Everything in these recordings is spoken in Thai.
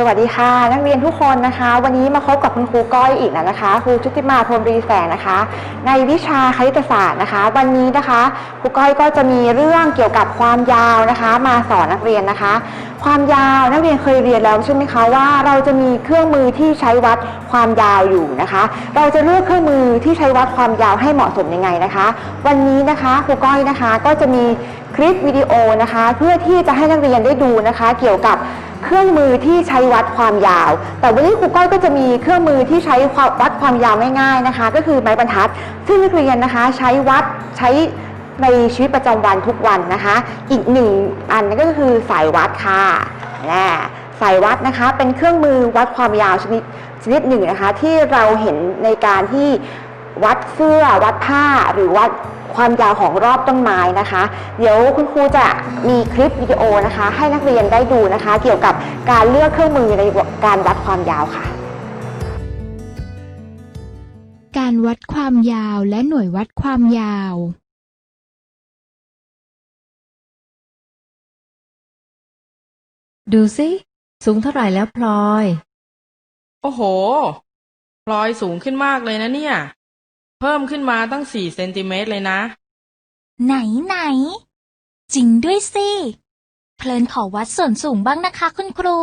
สวัสดีค่ะนักเรียนทุกคนนะคะ วันนี้มาพบกับคุณครูก้อยอีกแล้วนะคะครูชุติมาพรมรีแสงนะคะ ในวิชาคณิตศาสตร์นะคะ วันนี้นะคะครูก้อยก็จะมีเรื่องเกี่ยวกับความยาวนะคะ มาสอนนักเรียนนะคะ ความยาวนักเรียนเคยเรียนแล้วใช่ไหมคะว่า เราจะมีเครื่องมือที่ใช้วัดความยาวอยู่นะคะ เราจะเลือกเครื่องมือที่ใช้วัดความยาวให้เหมาะสมยังไงนะคะ วันนี้นะคะครูก้อยนะคะก็จะมีคลิปวิดีโอนะคะ เพื่อที่จะให้นักเรียนได้ดูนะคะ เกี่ยวกับ เครื่องมือที่ใช้วัดความยาว แต่วันนี้ครูก้อยก็จะมีเครื่องมือที่ใช้วัดความยาวง่ายๆนะคะ ก็คือไม้บรรทัด ซึ่งนักเรียนนะคะใช้วัดใช้ในชีวิตประจำวันทุกวันนะคะ อีกหนึ่งอันนั่นก็คือสายวัดค่ะแน่สายวัดนะคะเป็นเครื่องมือวัดความยาวชนิดชนิดหนึ่งนะคะที่เราเห็นในการที่วัดเสื้อวัดผ้าหรือวัด ความยาวของรอบต้นไม้นะคะ เดี๋ยวคุณครูจะมีคลิปวิดีโอนะคะ ให้นักเรียนได้ดูนะคะ เกี่ยวกับการเลือกเครื่องมือในการวัดความยาวค่ะ การวัดความยาวและหน่วยวัดความยาว ดูสิสูงเท่าไหร่แล้วพลอย โอ้โห พลอยสูงขึ้นมากเลยนะเนี่ย เพิ่มขึ้นมาตั้งสี่เซนติเมตรเลยนะ ไหนไหน จริงด้วยสิ เพลินขอวัดส่วนสูงบ้างนะคะคุณครู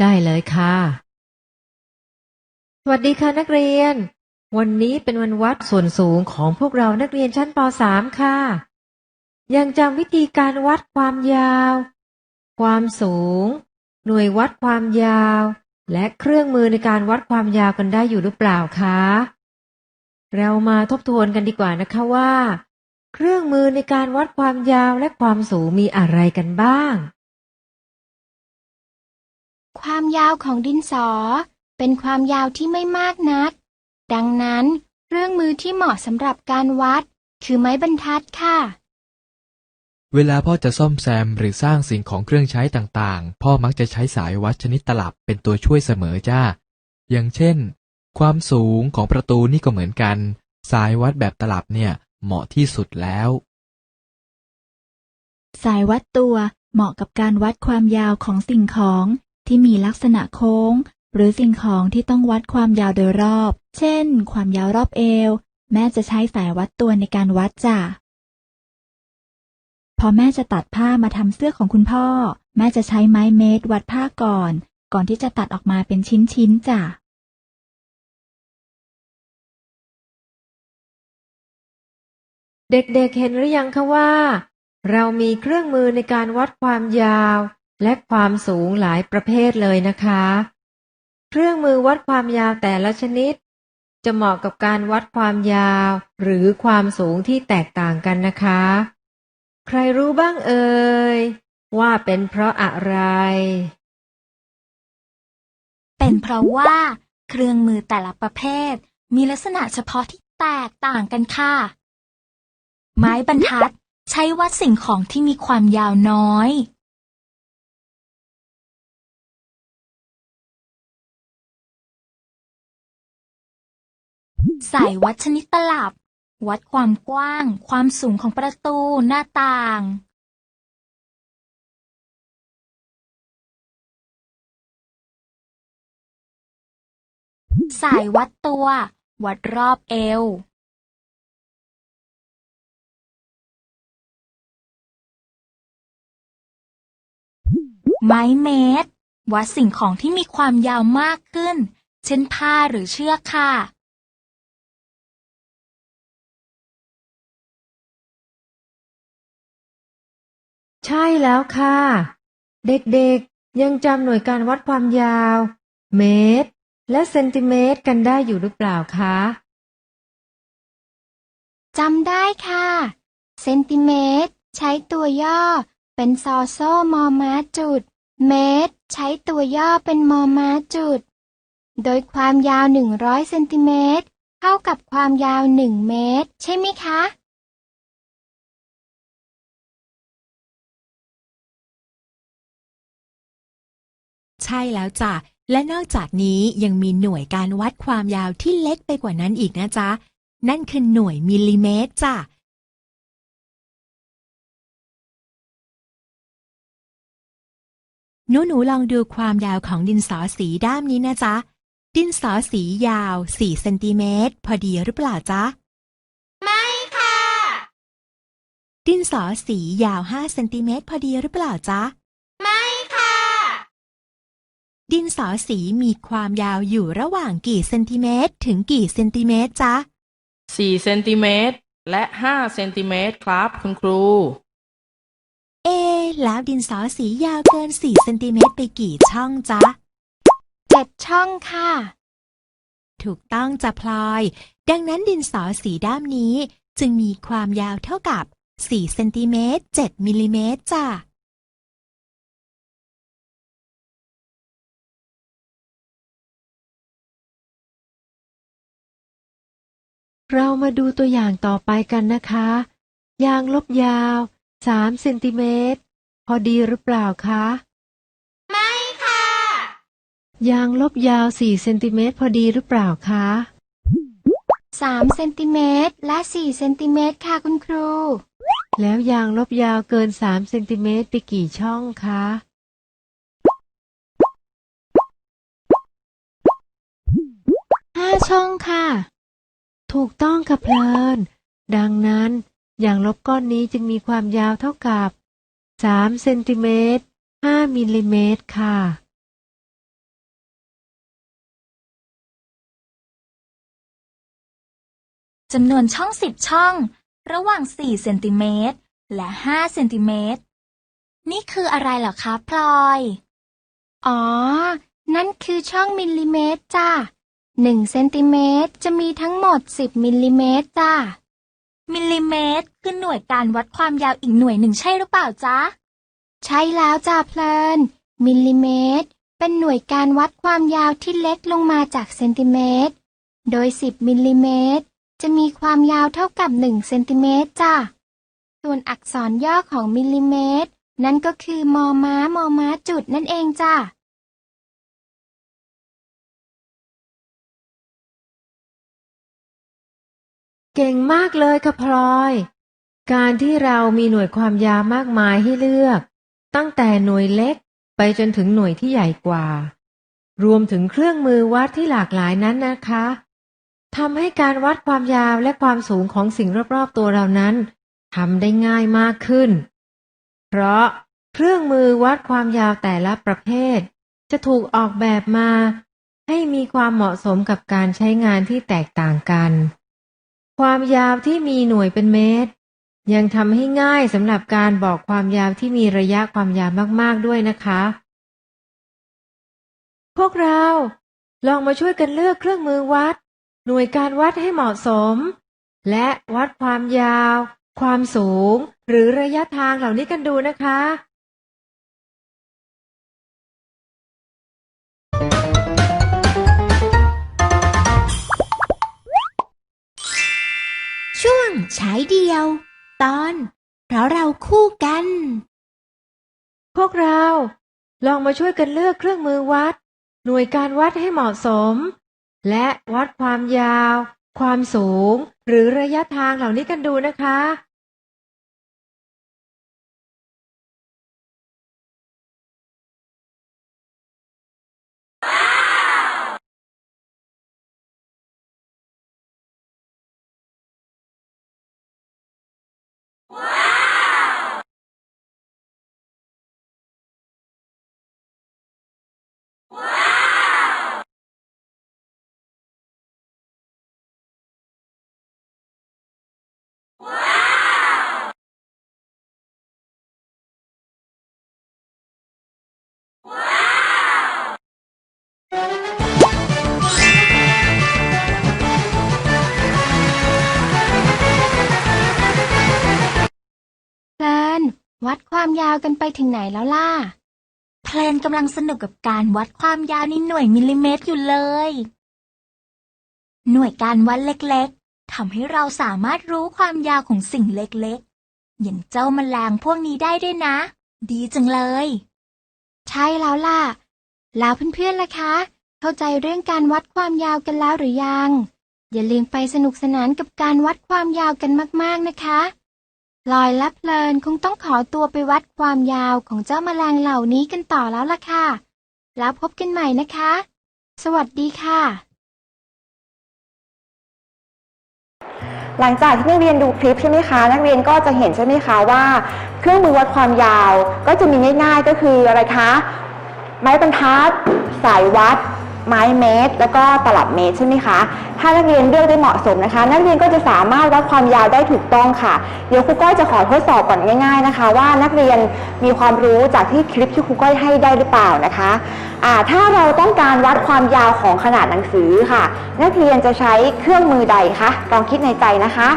ได้เลยค่ะ สวัสดีค่ะนักเรียน วันนี้เป็นวันวัดส่วนสูงของพวกเรานักเรียนชั้นป .3 ค่ะ ยังจำวิธีการวัดความยาว ความสูง หน่วยวัดความยาว และเครื่องมือในการวัดความยาวกันได้อยู่หรือเปล่าคะ เรามาทบทวนกันดีกว่านะคะว่า เครื่องมือในการวัดความยาวและความสูงมีอะไรกันบ้าง ความยาวของดินสอ เป็นความยาวที่ไม่มากนัก ดังนั้นเครื่องมือที่เหมาะสำหรับการวัด คือไม้บรรทัดค่ะ เวลาพ่อจะซ่อมแซมหรือสร้างสิ่งของเครื่องใช้ต่างๆ พ่อมักจะใช้สายวัดชนิดตลับเป็นตัวช่วยเสมอจ้า อย่างเช่น ความสูงของประตูนี่ก็เหมือนกัน สายวัดแบบตลับเนี่ย เหมาะที่สุดแล้ว สายวัดตัวเหมาะกับการวัดความยาวของสิ่งของที่มีลักษณะโค้ง หรือสิ่งของที่ต้องวัดความยาวโดยรอบ เช่น ความยาวรอบเอว แม่จะใช้สายวัดตัวในการวัดจ้ะพอแม่จะตัดผ้ามาทำเสื้อของคุณพ่อ แม่จะใช้ไม้เมตรวัดผ้าก่อน ก่อนที่จะตัดออกมาเป็นชิ้นๆจ้ะ เด็กๆเห็นหรือยังคะว่า เรามีเครื่องมือในการวัดความยาว และความสูงหลายประเภทเลยนะคะ เครื่องมือวัดความยาวแต่ละชนิด จะเหมาะกับการวัดความยาว หรือความสูงที่แตกต่างกันนะคะ ใครรู้บ้างเอ่ยว่าเป็นเพราะอะไร เป็นเพราะว่า เครื่องมือแต่ละประเภท มีลักษณะเฉพาะที่แตกต่างกันค่ะ ไม้บรรทัด ใช้วัดสิ่งของที่มีความยาวน้อย สายวัดชนิดตลับ วัดความกว้าง ความสูงของประตูหน้าต่าง สายวัดตัว วัดรอบเอว ไม้เมตร วัดสิ่งของที่มีความยาวมากขึ้น เช่นผ้าหรือเชือกค่ะ ใช่แล้วค่ะ เด็กๆ ยังจำหน่วยการวัดความยาว เมตร และเซนติเมตรกันได้อยู่หรือเปล่าคะจำได้ค่ะ เซนติเมตร ใช้ตัวย่อ เป็นซอโซ่มอม้าจุด เมตร ใช้ตัวย่อเป็นมอม้าจุด โดยความยาว 100เซนติเมตรเท่ากับความยาว 1 เมตร ใช่ไหมคะ ใช่แล้วจ้ะ และนอกจากนี้ยังมีหน่วยการวัดความยาวที่เล็กไปกว่านั้นอีกนะจ๊ะ นั่นคือหน่วยมิลลิเมตรจ้ะ หนูหนูๆลองดูความยาวของดินสอสีด้ามนี้นะจ๊ะ ดินสอสียาว 4 เซนติเมตร พอดีหรือเปล่าจ๊ะ ไม่ค่ะ ดินสอสียาว 5 เซนติเมตร พอดีหรือเปล่าจ๊ะ ไม่ค่ะ ดินสอสีมีความยาวอยู่ระหว่างกี่เซนติเมตร ถึงกี่เซนติเมตรจ๊ะสี่เซนติเมตรและห้าเซนติเมตรครับคุณครูเอะ แล้วดินสอสียาวเกิน 4 เซนติเมตรไปกี่ช่องจ๊ะเจ็ดช่องค่ะ ถูกต้องจะพลอย ดังนั้นดินสอสีด้ามนี้จึงมีความยาวเท่ากับ 4 เซนติเมตร 7 มิลลิเมตรจ้ะเรามาดูตัวอย่างต่อไปกันนะคะ ยางลบยาวสามเซนติเมตร พอดีหรือเปล่าคะ ไม่ค่ะ ยางลบยาวสี่เซนติเมตรพอดีหรือเปล่าคะสามเซนติเมตรและสี่เซนติเมตรค่ะคุณครู แล้วยางลบยาวเกินสามเซนติเมตรไปกี่ช่องคะห้าช่องค่ะ ถูกต้องค่ะเพลิน ดังนั้นยางลบก้อนนี้จึงมีความยาวเท่ากับ สามเซนติเมตรห้ามิลลิเมตรค่ะจำนวนช่อง 10 ช่อง ระหว่าง 4 เซนติเมตรและ 5 เซนติเมตร นี่คืออะไรเหรอคะพลอย อ๋อ นั่นคือช่องมิลลิเมตรจ้าหนึ่งเซนติเมตรจะมีทั้งหมดสิบมิลลิเมตรจ้า มิลลิเมตรคือหน่วยการวัดความยาวอีกหน่วยหนึ่งใช่หรือเปล่าจ๊ะ ใช่แล้วจ้าเพลิน มิลลิเมตร เป็นหน่วยการวัดความยาวที่เล็กลงมาจากเซนติเมตร โดย 10 มิลลิเมตร จะมีความยาวเท่ากับ 1 เซนติเมตรจ้าส่วนอักษรย่อของมิลลิเมตร นั่นก็คือมอม้ามอม้าจุดนั่นเองจ้า เก่งมากเลยค่ะพลอย การที่เรามีหน่วยความยาวมากมายให้เลือก ตั้งแต่หน่วยเล็กไปจนถึงหน่วยที่ใหญ่กว่า รวมถึงเครื่องมือวัดที่หลากหลายนั้นนะคะทำให้การวัดความยาวและความสูงของสิ่งรอบๆตัวเรานั้นทำได้ง่ายมากขึ้น เพราะเครื่องมือวัดความยาวแต่ละประเภท จะถูกออกแบบมา ให้มีความเหมาะสมกับการใช้งานที่แตกต่างกัน ความยาวที่มีหน่วยเป็นเมตร ยังทำให้ง่ายสำหรับการบอกความยาวที่มีระยะความยาวมากๆด้วยนะคะ พวกเราลองมาช่วยกันเลือกเครื่องมือวัด หน่วยการวัดให้เหมาะสม และวัดความยาว ความสูง หรือระยะทางเหล่านี้กันดูนะคะ ช่วงใช้เดียว ตอน เพราะเราคู่กัน พวกเรา ลองมาช่วยกันเลือกเครื่องมือวัด หน่วยการวัดให้เหมาะสม และวัดความยาว ความสูง หรือระยะทางเหล่านี้กันดูนะคะ วัดความยาวกันไปถึงไหนแล้วล่ะ เพลนกำลังสนุกกับการวัดความยาวในหน่วยมิลลิเมตรอยู่เลย หน่วยการวัดเล็กๆทำให้เราสามารถรู้ความยาวของสิ่งเล็กๆ อย่างเจ้าแมลงพวกนี้ได้ด้วยนะ ดีจังเลย ใช่แล้วล่ะ แล้วเพื่อนๆล่ะคะ เข้าใจเรื่องการวัดความยาวกันแล้วหรือยัง อย่าลืมไปสนุกสนานกับการวัดความยาวกันมากๆนะคะ พลอยและเพลินคงต้องขอตัวไปวัดความยาวของเจ้าแมลงเหล่านี้กันต่อแล้วล่ะค่ะ แล้วพบกันใหม่นะคะ สวัสดีค่ะ หลังจากที่นักเรียนดูคลิปใช่ไหมคะ นักเรียนก็จะเห็นใช่ไหมคะว่า เครื่องมือวัดความยาวก็จะมีง่าย ๆ ก็คืออะไรคะ ไม้บรรทัด สายวัด ไม้เมตร แล้วก็ตลับเมตรใช่ไหมคะ ถ้านักเรียนเลือกได้เหมาะสมนะคะ นักเรียนก็จะสามารถวัดความยาวได้ถูกต้องค่ะ เดี๋ยวครูก้อยจะขอทดสอบก่อนง่าย ๆนะคะ ว่านักเรียนมีความรู้จากที่คลิปที่ครูก้อยให้ได้หรือเปล่านะคะถ้าเราต้องการวัดความยาวของขนาดหนังสือค่ะ นักเรียนจะใช้เครื่องมือใดคะลองคิดในใจนะคะ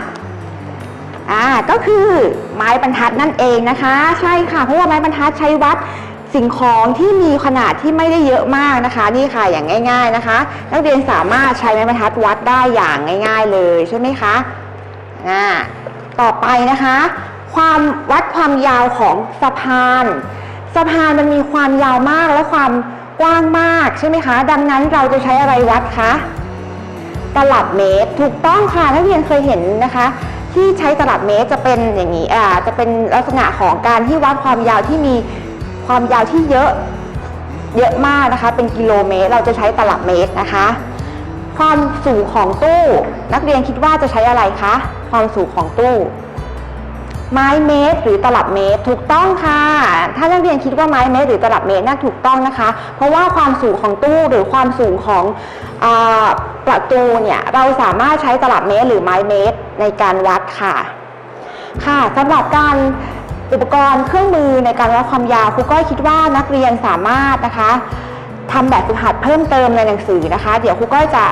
อ่าก็คือไม้บรรทัดนั่นเองนะคะ ใช่ค่ะเพราะว่าไม้บรรทัดใช้วัด สิ่งของที่มีขนาดที่ไม่ได้เยอะมากนะคะ นี่ค่ะอย่างง่าย ๆนะคะ นักเรียนสามารถใช้ไม้บรรทัดวัดได้อย่างง่าย ๆ เลยใช่ไหมคะอ่าต่อไปนะคะ ความวัดความยาวของสะพานสะพานมันมีความยาวมากและความกว้างมากใช่ไหมคะ ดังนั้นเราจะใช้อะไรวัดคะตลับเมตรถูกต้องค่ะนักเรียนเคยเห็นนะคะ ที่ใช้ตลับเมตรจะเป็นอย่างนี้อ่าจะเป็นลักษณะของการที่วัดความยาวที่มี ความยาวที่เยอะเยอะมากนะคะ เป็นกิโลเมตร เราจะใช้ตลับเมตรนะคะ ความสูงของตู้ นักเรียนคิดว่าจะใช้อะไรคะ ความสูงของตู้ ไม้เมตร หรือตลับเมตร ถูกต้องค่ะ ถ้านักเรียนคิดว่าไม้เมตร หรือตลับเมตรน่าถูกต้องนะคะ เพราะว่าความสูงของตู้หรือความสูงของอประตูเนี่ย เราสามารถใช้ตลับเมตร หรือไม้เมตรในการวัดค่ะ ค่ะสำหรับการ อุปกรณ์เครื่องมือในการวัดความยาวครูก้อยคิดว่านักเรียนสามารถนะคะทำแบบฝึกหัดเพิ่มเติมในหนังสือนะคะ เดี๋ยวครูก้อยจะ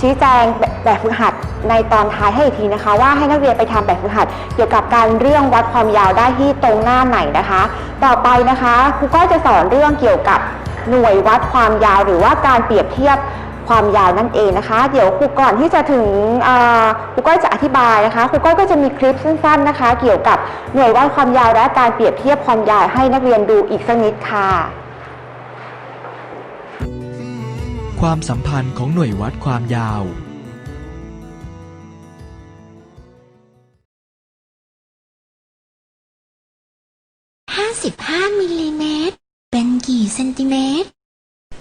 ชี้แจงแบบฝึกหัดในตอนท้ายให้อีกทีนะคะ ว่าให้นักเรียนไปทำแบบฝึกหัด เกี่ยวกับการเรื่องวัดความยาวได้ที่ตรงหน้าไหนนะคะ ต่อไปนะคะครูก้อยจะสอนเรื่องเกี่ยวกับหน่วยวัดความยาวหรือว่าการเปรียบเทียบ ความยาวนั่นเองนะคะ เดี๋ยวครูก่อนที่จะถึงอ่าครูก้อยจะอธิบายนะคะครูก้อยก็จะมีคลิปสั้น ๆนะคะ เกี่ยวกับหน่วยวัดความยาวและการเปรียบเทียบความยาวให้นักเรียนดูอีกสักนิดค่ะ ความสัมพันธ์ของหน่วยวัดความยาว55มิลลิเมตรเป็นกี่เซนติเมตร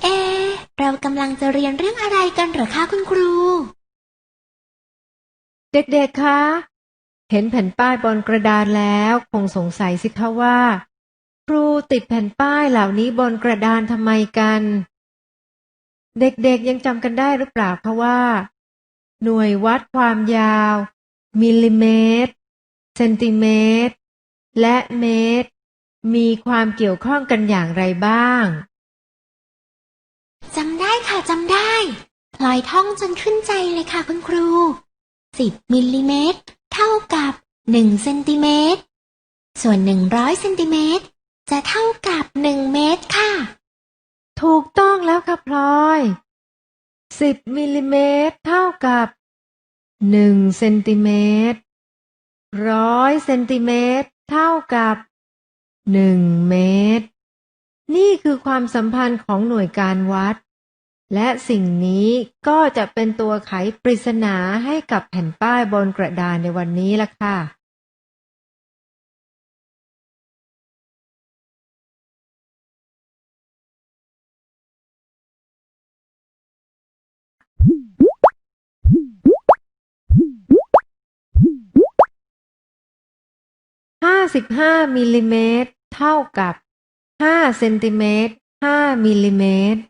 เอะ เรากำลังจะเรียนเรื่องอะไรกันหรอคะคุณครู เด็กๆ คะ เห็นแผ่นป้ายบนกระดานแล้วคงสงสัยสิคะว่า ครูติดแผ่นป้ายเหล่านี้บนกระดานทำไมกัน เด็กๆ ยังจำกันได้หรือเปล่าคะว่า หน่วยวัดความยาว มิลลิเมตร เซนติเมตร และเมตร มีความเกี่ยวข้องกันอย่างไรบ้าง จำได้ค่ะจำได้พลอยท่องจนขึ้นใจเลยค่ะคุณครู 10มิลลิเมตรเท่ากับ 1 เซนติเมตร ส่วน 100 เซนติเมตร จะเท่ากับ 1 เมตรค่ะ ถูกต้องแล้วค่ะพลอยสิบมิลลิเมตรเท่ากับหนึ่งเซนติเมตรร้อยเซนติเมตรเท่ากับหนึ่งเมตร นี่คือความสัมพันธ์ของหน่วยการวัด และสิ่งนี้ก็จะเป็นตัวไขปริศนาให้กับแผ่นป้ายบนกระดานในวันนี้ละค่ะห้าสิบห้ามิลลิเมตรเท่ากับ ห้าเซนติเมตรห้ามิลลิเมตร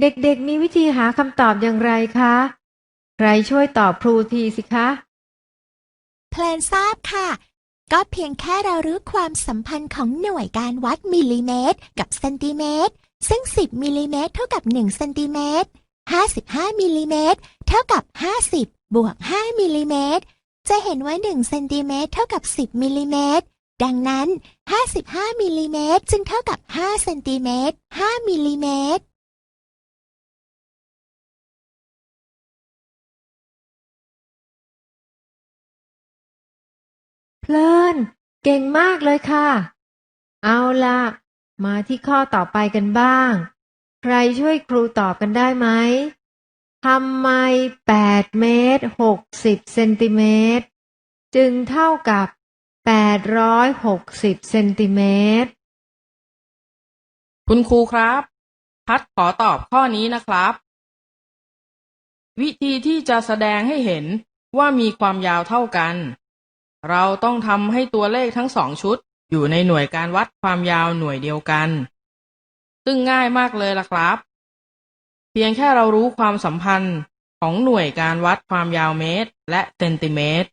เด็กๆ มีวิธีหาคำตอบอย่างไรคะ ใครช่วยตอบครูทีสิคะ เพลนทราบค่ะ ก็เพียงแค่เรารู้ความสัมพันธ์ของหน่วยการวัดมิลลิเมตร กับเซนติเมตร ซึ่ง 10 มิลลิเมตรเท่ากับ 1 เซนติเมตร 55 มิลลิเมตร เท่ากับ 50 บวก 5 มิลลิเมตร จะเห็นว่า 1 เซนติเมตรเท่ากับ 10 มิลลิเมตร ดังนั้น 55มิลลิเมตรจึงเท่ากับ 5 เซนติเมตร 5มิลลิเมตร เพลิน เก่งมากเลยค่ะ เอาละมาที่ข้อต่อไปกันบ้าง ใครช่วยครูตอบกันได้ไหมทำไม 8 เมตร 60 เซนติเมตร จึงเท่ากับ แปดร้อยหกสิบเซนติเมตร คุณครูครับ พัดขอตอบข้อนี้นะครับ วิธีที่จะแสดงให้เห็นว่ามีความยาวเท่ากัน เราต้องทำให้ตัวเลขทั้งสองชุด อยู่ในหน่วยการวัดความยาวหน่วยเดียวกัน ซึ่งง่ายมากเลยล่ะครับ เพียงแค่เรารู้ความสัมพันธ์ของหน่วยการวัดความยาวเมตร และเซนติเมตร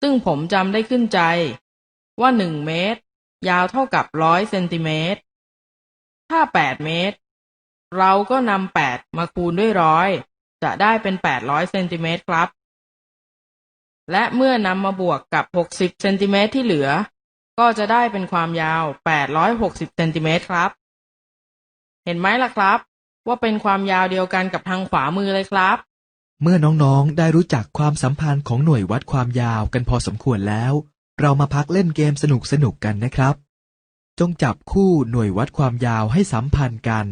ซึ่งผมจำได้ขึ้นใจ ว่าหนึ่งเมตร ยาวเท่ากับร้อยเซนติเมตร ถ้า8เมตร เราก็นำ8มาคูณด้วยร้อยจะได้เป็น800เซนติเมตรครับ และเมื่อนำมาบวกกับ60เซนติเมตรที่เหลือ ก็จะได้เป็นความยาว860เซนติเมตรครับ เห็นไหมล่ะครับ ว่าเป็นความยาวเดียวกันกับทางขวามือเลยครับ เมื่อน้องๆ ได้รู้จักความสัมพันธ์ของหน่วยวัดความยาวกันพอสมควรแล้ว เรามาพักเล่นเกมสนุกๆกันนะครับ จงจับคู่หน่วยวัดความยาวให้สัมพันธ์กัน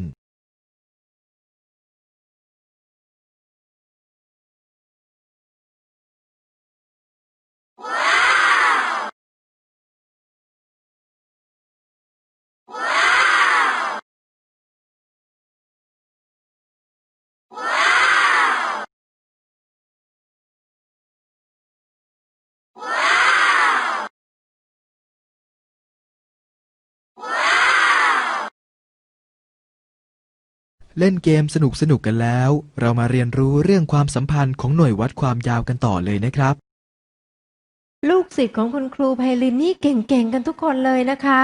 เล่นเกมสนุกๆกันแล้ว เรามาเรียนรู้เรื่องความสัมพันธ์ของหน่วยวัดความยาวกันต่อเลยนะครับ ลูกศิษย์ของคุณครูไพลินนี่เก่งๆกันทุกคนเลยนะคะ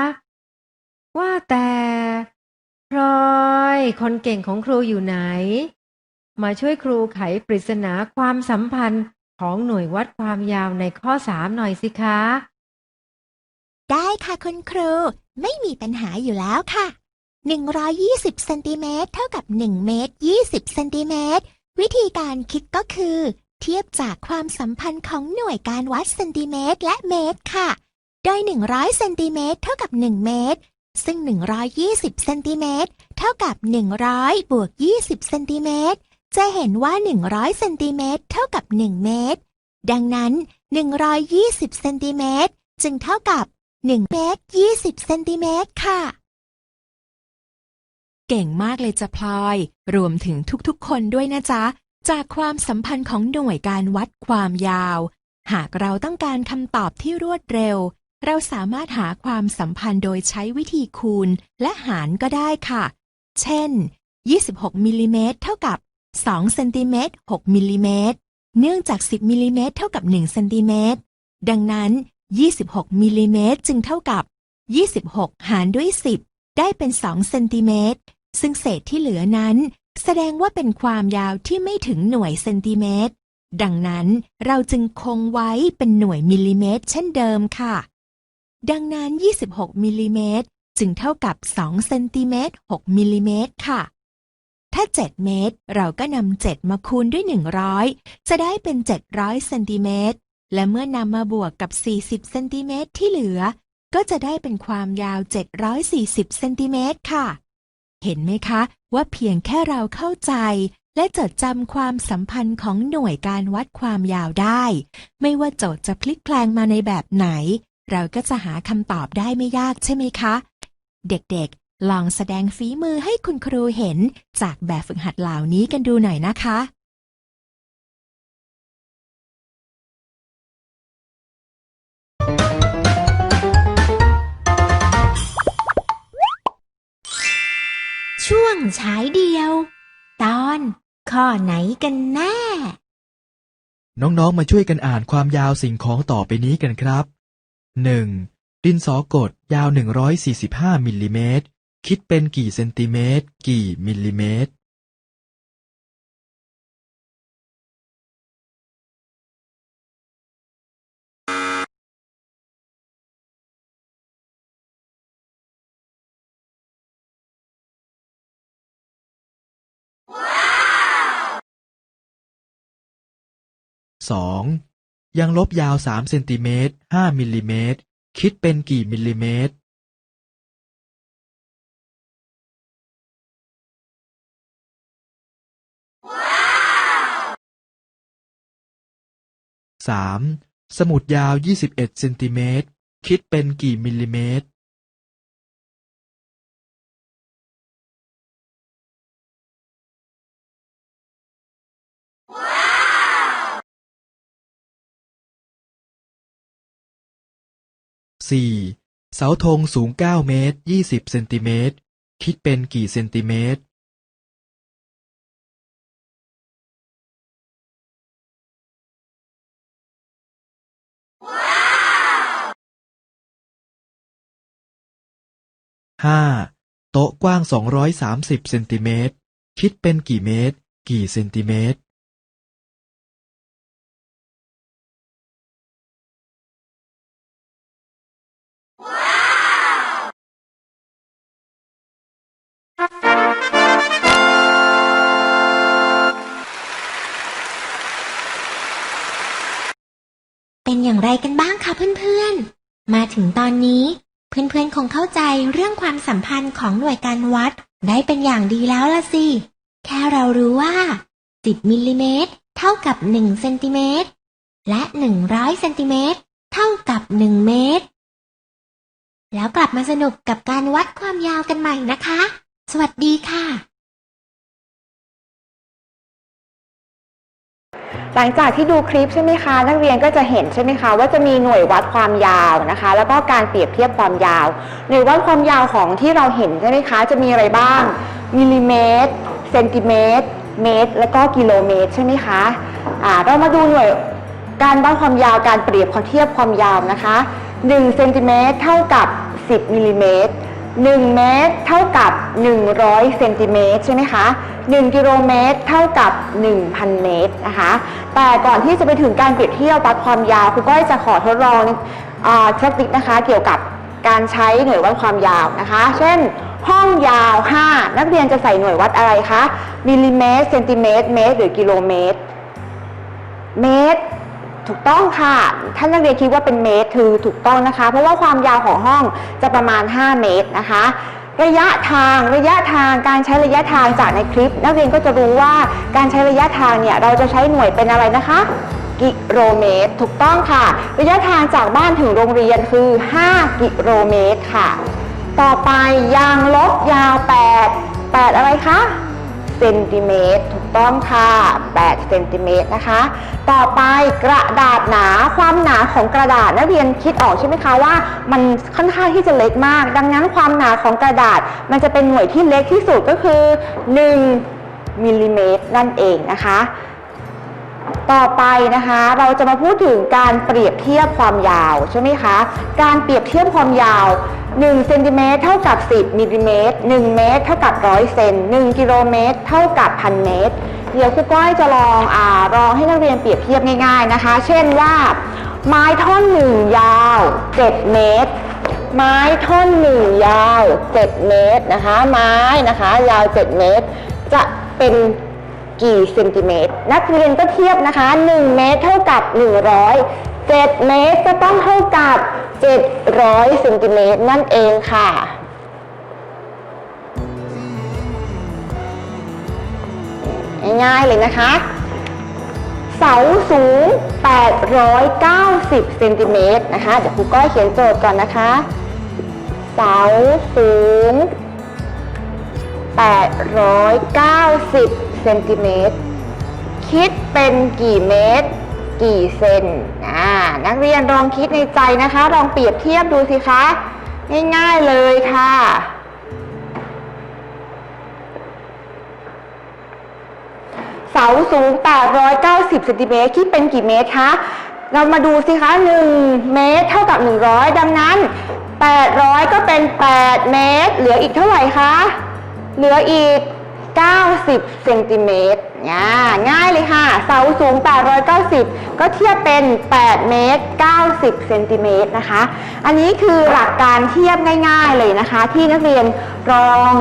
ว่าแต่พลอยคนเก่งของครูอยู่ไหน มาช่วยครูไขปริศนาความสัมพันธ์ของหน่วยวัดความยาวในข้อสามหน่อยสิคะ ได้ค่ะคุณครู ไม่มีปัญหาอยู่แล้วค่ะ 120เซนติเมตรเท่ากับ1เมตร20เซนติเมตรวิธีการคิดก็คือ เทียบจากความสัมพันธ์ของหน่วยการวัดเซนติเมตรและเมตรค่ะ โดย 100เซนติเมตรเท่ากับ 1 เมตร ซึ่ง 120เซนติเมตรเท่ากับ 100บวก20เซนติเมตรจะเห็นว่า 100เซนติเมตรเท่ากับ 1 เมตร ดังนั้น 120เซนติเมตรจึงเท่ากับ 1 เมตร 20เซนติเมตรค่ะ เก่งมากเลยจ้ะพลอย รวมถึงทุกๆ คนด้วยนะจ๊ะ จากความสัมพันธ์ของหน่วยการวัดความยาว หากเราต้องการคำตอบที่รวดเร็ว เราสามารถหาความสัมพันธ์โดยใช้วิธีคูณและหารก็ได้ค่ะ เช่น 26มิลลิเมตรเท่ากับ2เซนติเมตร6มิลลิเมตรเนื่องจาก 10มิลลิเมตรเท่ากับ1เซนติเมตรดังนั้น 26มิลลิเมตรจึงเท่ากับ 26 หารด้วย 10 ได้เป็น 2 เซนติเมตร ซึ่งเศษที่เหลือนั้น แสดงว่าเป็นความยาวที่ไม่ถึงหน่วยเซนติเมตร ดังนั้นเราจึงคงไว้เป็นหน่วยมิลลิเมตร เช่นเดิมค่ะ ดังนั้น 26มิลลิเมตรจึงเท่ากับ 2 เซนติเมตร 6มิลลิเมตรค่ะ ถ้า 7 เมตร เราก็นำ 7 มาคูณด้วย 100 จะได้เป็น 700 เซนติเมตร และเมื่อนำมาบวกกับ 40 เซนติเมตรที่เหลือ ก็จะได้เป็นความยาว 740 เซนติเมตรค่ะ เห็นไหมคะ ว่าเพียงแค่เราเข้าใจ และจดจำความสัมพันธ์ของหน่วยการวัดความยาวได้ ไม่ว่าโจทย์จะพลิกแปลงมาในแบบไหน เราก็จะหาคำตอบได้ไม่ยากใช่ไหมคะ เด็กๆ ลองแสดงฝีมือให้คุณครูเห็นจากแบบฝึกหัดเหล่านี้กันดูหน่อยนะคะ ฉายเดียว ตอนข้อไหนกันแน่ น้องๆ มาช่วยกันอ่านความยาวสิ่งของต่อไปนี้กันครับ 1. ดินสอกดยาว 145มิลลิเมตร คิดเป็นกี่เซนติเมตร กี่มิลลิเมตร 2. ยังลบยาว3เซนติเมตร5มิลลิเมตรคิดเป็นกี่มิลลิเมตร 3. สมุดยาว 21เซนติเมตรคิดเป็นกี่มิลลิเมตร สี่เสาธงสูงเก้าเมตรยี่สิบเซนติเมตร คิดเป็นกี่เซนติเมตรห้าโต๊ะกว้างสองร้อยสามสิบเซนติเมตร คิดเป็นกี่เมตร กี่เซนติเมตร มาถึงตอนนี้ เพื่อนๆคงเข้าใจเรื่องความสัมพันธ์ของหน่วยการวัด ได้เป็นอย่างดีแล้วละสิ แค่เรารู้ว่า 10มิลลิเมตรเท่ากับ 1 เซนติเมตร และ 100 เซนติเมตรเท่ากับ 1 เมตร แล้วกลับมาสนุกกับการวัดความยาวกันใหม่นะคะ สวัสดีค่ะ หลังจากที่ดูคลิปใช่ไหมคะ นักเรียนก็จะเห็นใช่ไหมคะ ว่าจะมีหน่วยวัดความยาวนะคะ แล้วก็การเปรียบเทียบความยาวหน่วยวัดความยาวของที่เราเห็นใช่ไหมคะ จะมีอะไรบ้างมิลลิเมตรเซนติเมตร เมตร แล้วก็กิโลเมตรใช่ไหมคะอ่าเรามาดูหน่วยการวัดความยาวการเปรียบเทียบความยาวนะคะ1เซนติเมตรเท่ากับ 10มิลลิเมตร 1 เมตรเท่ากับ 100 เซนติเมตรใช่ไหมคะ 1 กิโลเมตรเท่ากับ 1,000 เมตรนะคะ แต่ก่อนที่จะไปถึงการเปรียบเทียบวัดความยาวครูก้อยจะขอทดลองอ่าสักนิดนะคะ เกี่ยวกับการใช้หน่วยวัดความยาวนะคะ เช่น ห้องยาว 5 นักเรียนจะใส่หน่วยวัดอะไรคะ มิลลิเมตร เซนติเมตร เมตร หรือกิโลเมตร เมตร ถูกต้องค่ะท่านนักเรียนคิดว่าเป็นเมตรคือถูกต้องนะคะ เพราะว่าความยาวของห้องจะประมาณ 5 เมตรนะคะ ระยะทางระยะทางการใช้ระยะทางจากในคลิป นักเรียนก็จะรู้ว่าการใช้ระยะทางเนี่ยเราจะใช้หน่วยเป็นอะไรนะคะกิโลเมตร ถูกต้องค่ะ ระยะทางจากบ้านถึงโรงเรียนคือ 5 กิโลเมตรค่ะ ต่อไปยางลบยาว 8 8 อะไรคะเซนติเมตรถูก ต้องค่ะ8เซนติเมตรนะคะ ต่อไปกระดาษหนาความหนาของกระดาษนักเรียนคิดออกใช่ไหมคะว่ามันค่อนข้างที่จะเล็กมาก ดังนั้นความหนาของกระดาษมันจะเป็นหน่วยที่เล็กที่สุดก็คือ 1มิลลิเมตรนั่นเองนะคะ ต่อไปนะคะเราจะมาพูดถึงการเปรียบเทียบความยาวใช่ไหมคะ การเปรียบเทียบความยาว1เซนติเมตรเท่ากับ 10มิลลิเมตร1เมตรเท่ากับ 100เซน1กิโลเมตรเท่ากับพันเมตร เดี๋ยวครูก้อยจะลองอ่าลองให้นักเรียนเปรียบเทียบง่ายๆนะคะ เช่นว่า ไม้ท่อนหนึ่งยาว 7 เมตร ไม้ท่อนหนึ่งยาว 7 เมตรนะคะ ไม้นะคะ ยาว 7 เมตร จะเป็น กี่เซนติเมตร นักเรียนก็เทียบนะคะ 1 เมตรเท่ากับ 100 7 เมตรก็ต้องเท่ากับ 700เซนติเมตรนั่นเองค่ะง่ายๆเลยนะคะ เสาสูง 890เซนติเมตรนะคะ เดี๋ยวครูก้อยเขียนโจทย์ก่อนนะคะ เสาสูง 890 เซนติเมตร คิดเป็นกี่เมตร กี่เซนอ่านักเรียนลองคิดในใจนะคะ ลองเปรียบเทียบดูสิคะ ง่ายๆเลยค่ะเสาสูง 890เซนติเมตรคิดเป็นกี่เมตรคะ เรามาดูสิคะ 1 เมตรเท่ากับ 100 ดังนั้น 800 ก็เป็น 8 เมตร เหลืออีกเท่าไหร่คะ เหลืออีก 90 เซนติเมตรง่าง่ายเลยค่ะ เสาสูง 890 ก็เทียบเป็น 8 เมตร 90 เซนติเมตรนะคะ อันนี้คือหลักการเทียบง่าย ๆเลยนะคะ ที่นักเรียนลอง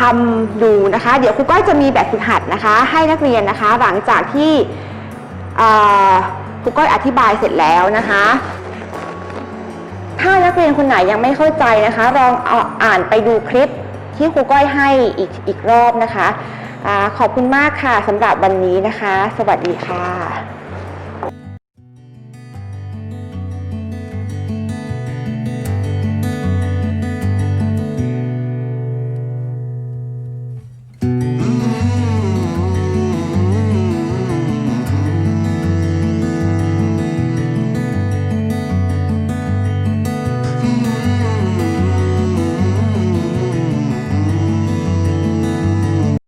ทำดูนะคะ เดี๋ยวครูก้อยจะมีแบบฝึกหัดนะคะ ให้นักเรียนนะคะ หลังจากที่ครูก้อยอธิบายเสร็จแล้วนะคะ ถ้านักเรียนคนไหนยังไม่เข้าใจนะคะ ลองออ่านไปดูคลิป ที่ครูก้อยให้อีกอีกรอบนะคะอขอบคุณมากค่ะสำหรับวันนี้นะคะ สวัสดีค่ะ